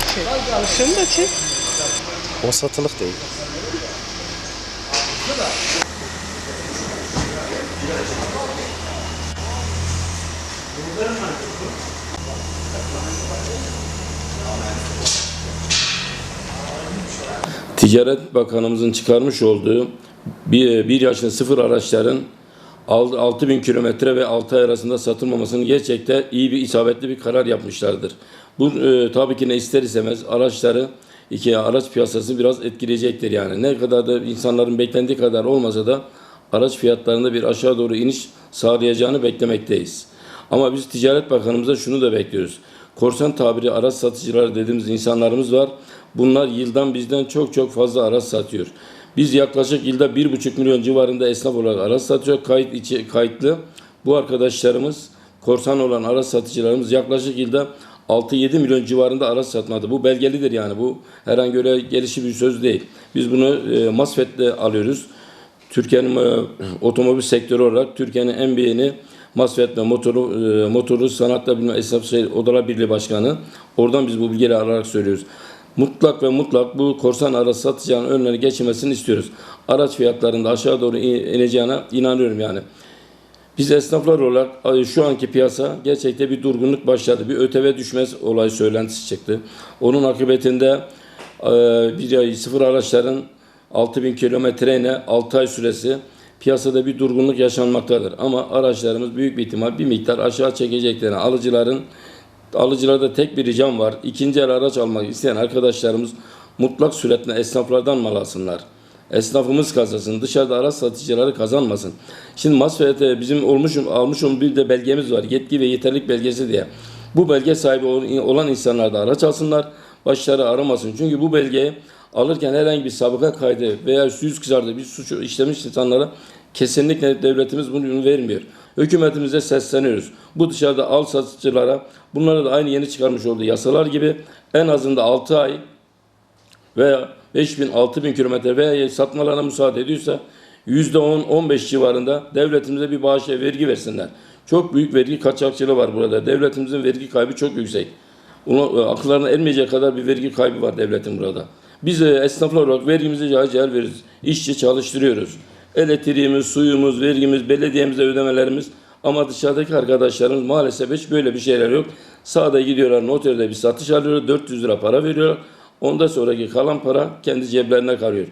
çek. Şunu da çek. O satılık değil. Ticaret Bakanımızın çıkarmış olduğu bir, bir sıfır araçların 6 bin kilometre ve 6 ay arasında satılmamasını gerçekten iyi bir isabetli bir karar yapmışlardır. Bu e, tabii ki ne ister istemez araçları iki araç piyasası biraz etkileyecektir yani. Ne kadar da insanların beklendiği kadar olmasa da araç fiyatlarında bir aşağı doğru iniş sağlayacağını beklemekteyiz. Ama biz Ticaret Bakanımıza şunu da bekliyoruz. Korsan tabiri araç satıcıları dediğimiz insanlarımız var. Bunlar yıldan bizden çok çok fazla araç satıyor. Biz yaklaşık yılda bir buçuk milyon civarında esnaf olarak araç satıyor. Kayıt içi, kayıtlı. Bu arkadaşlarımız korsan olan araç satıcılarımız yaklaşık yılda 6-7 milyon civarında araç satmadı. Bu belgelidir yani. Bu herhangi öyle gelişi bir söz değil. Biz bunu e, masvetle alıyoruz. Türkiye'nin e, otomobil sektörü olarak Türkiye'nin en beğeni Masvet ve motoru, e, motoru sanatla bilme esnaf şey, odalar birliği başkanı. Oradan biz bu bilgileri alarak söylüyoruz. Mutlak ve mutlak bu korsan araç satıcının önlerine geçilmesini istiyoruz. Araç fiyatlarında aşağı doğru in- ineceğine inanıyorum yani. Biz esnaflar olarak e, şu anki piyasa gerçekte bir durgunluk başladı. Bir ÖTV düşmez olay söylentisi çıktı. Onun akıbetinde e, bir ay sıfır araçların 6000 kilometreyle 6 ay süresi piyasada bir durgunluk yaşanmaktadır. Ama araçlarımız büyük bir ihtimal bir miktar aşağı çekeceklerini alıcıların alıcılarda tek bir ricam var. İkinci el araç almak isteyen arkadaşlarımız mutlak suretle esnaflardan mal alsınlar. Esnafımız kazansın. Dışarıda araç satıcıları kazanmasın. Şimdi Masfet'e bizim olmuş, almış olduğumuz bir de belgemiz var. Yetki ve yeterlik belgesi diye. Bu belge sahibi olan insanlar da araç alsınlar. Başları aramasın. Çünkü bu belgeyi alırken herhangi bir sabıka kaydı veya yüz kızardı bir suç işlemiş insanlara kesinlikle devletimiz bunu vermiyor. Hükümetimize sesleniyoruz. Bu dışarıda al satıcılara bunlara da aynı yeni çıkarmış olduğu yasalar gibi en azında 6 ay veya 5000 6000 kilometre veya satmalarına müsaade ediyorsa %10-15 civarında devletimize bir bağış ve vergi versinler. Çok büyük vergi kaçakçılığı var burada. Devletimizin vergi kaybı çok yüksek. Ona, e, akıllarına ermeyecek kadar bir vergi kaybı var devletin burada. Biz de esnaflar olarak vergimizi cahil cahil veririz. İşçi çalıştırıyoruz. Elektriğimiz, suyumuz, vergimiz, belediyemize ödemelerimiz ama dışarıdaki arkadaşlarımız maalesef hiç böyle bir şeyler yok. Sağda gidiyorlar noterde bir satış alıyorlar. 400 lira para veriyorlar. Ondan sonraki kalan para kendi ceplerine kalıyor.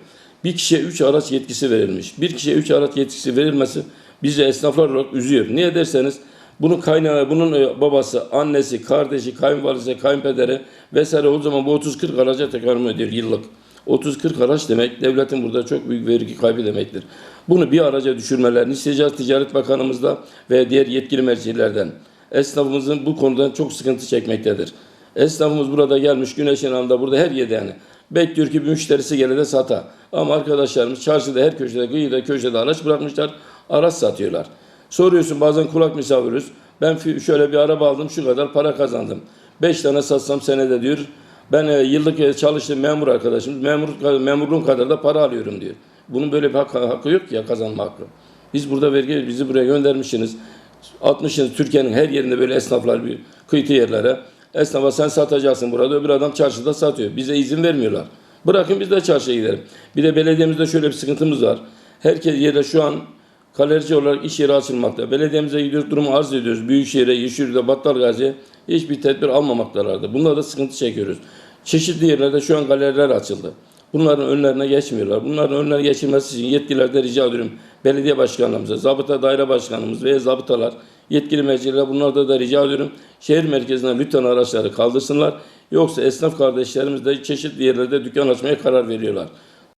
Bir kişiye 3 araç yetkisi verilmiş. Bir kişiye 3 araç yetkisi verilmesi bizi esnaflar olarak üzüyor. Niye derseniz bunun kaynağı, bunun e, babası, annesi, kardeşi, kayınvalidesi, kayınpederi vesaire o zaman bu 30-40 araca tekrar ediyor yıllık. 30-40 araç demek devletin burada çok büyük vergi kaybı demektir. Bunu bir araca düşürmelerini isteyeceğiz Ticaret Bakanımızda ve diğer yetkili mercilerden. Esnafımızın bu konudan çok sıkıntı çekmektedir. Esnafımız burada gelmiş güneşin altında burada her yerde yani. Bekliyor ki bir müşterisi gele de sata. Ama arkadaşlarımız çarşıda her köşede, kıyıda, köşede araç bırakmışlar. Araç satıyorlar. Soruyorsun bazen kulak misafiriz. Ben şöyle bir araba aldım şu kadar para kazandım. 5 tane satsam senede diyor. Ben e, yıllık e, çalıştığım memur arkadaşım. Memur, memurluğum kadar da para alıyorum diyor. Bunun böyle bir hakkı, hakkı yok ya kazanma hakkı. Biz burada vergi, bizi buraya göndermişsiniz. Atmışsınız Türkiye'nin her yerinde böyle esnaflar bir kıytı yerlere. Esnafa sen satacaksın burada öbür adam çarşıda satıyor. Bize izin vermiyorlar. Bırakın biz de çarşıya gidelim. Bir de belediyemizde şöyle bir sıkıntımız var. Herkes yerde şu an kalorici olarak iş yeri açılmakta. Belediyemize gidiyoruz durumu arz ediyoruz. Büyükşehir'e, Yeşilür'de, Battalgazi'ye hiçbir tedbir almamaktalardı. Bunlarda da sıkıntı çekiyoruz. Çeşitli yerlerde şu an galeriler açıldı. Bunların önlerine geçmiyorlar. Bunların önlerine geçilmesi için yetkililerde rica ediyorum. Belediye başkanlarımıza, zabıta daire başkanımız veya zabıtalar, yetkili mercilere bunlarda da rica ediyorum. Şehir merkezinden lütfen araçları kaldırsınlar. Yoksa esnaf kardeşlerimiz de çeşitli yerlerde dükkan açmaya karar veriyorlar.